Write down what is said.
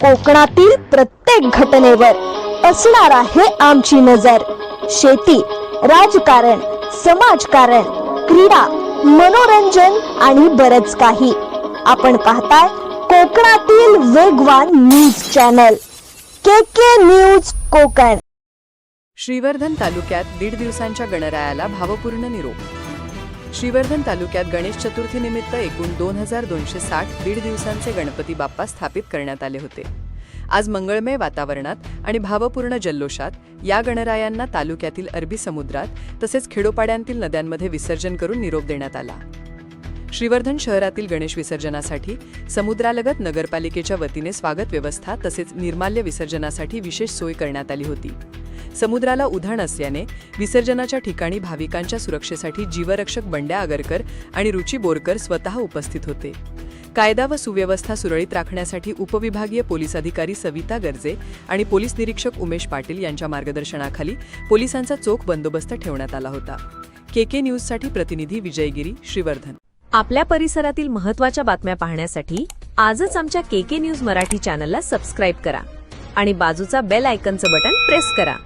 कोकणातील प्रत्येक घटनेवर असणार आहे आमची नजर. शेती राजकारण समाजकारण क्रीडा मनोरंजन आणि बरच काही. आपण पाहताय कोकणातील वेगवान news channel K K news Konkan. Shrivardhan तालुक्यात दीड दिवसांच्या गणरायाला भावपूर्ण निरोप श्रीवर्धन तालुक्यात गणेश चतुर्थीनिमित्त एकूण दोन हजार दोनशे साठ दीड दिवसांचे गणपती बाप्पा स्थापित करण्यात आले होते. आज मंगळमय वातावरणात आणि भावपूर्ण जल्लोषात या गणरायांना तालुक्यातील अरबी समुद्रात तसेच खेडोपाड्यांतील नद्यांमध्ये विसर्जन करून निरोप देण्यात आला. श्रीवर्धन शहरातील गणेश विसर्जनासाठी समुद्रालगत नगरपालिकेच्या वतीने स्वागत व्यवस्था तसेच निर्माल्य विसर्जनासाठी विशेष सोय करण्यात आली होती. समुद्राला उधाण असल्याने विसर्जनाच्या ठिकाणी भाविकांच्या सुरक्षेसाठी जीवरक्षक बंड्या आगरकर आणि रुची बोरकर स्वतः उपस्थित होते. कायदा व सुव्यवस्था सुरळीत राखण्यासाठी उपविभागीय पोलीस अधिकारी सविता गर्जे आणि पोलीस निरीक्षक उमेश पाटील यांच्या मार्गदर्शनाखाली पोलिसांचा चोख बंदोबस्त ठेवण्यात आला होता. के के न्यूजसाठी प्रतिनिधी विजयगिरी श्रीवर्धन. आपल्या परिसरातील महत्त्वाच्या बातम्या पाहण्यासाठी आजच आमच्या के के न्यूज मराठी चॅनलला सबस्क्राईब करा आणि बाजूचा बेल आयकनचं बटन प्रेस करा.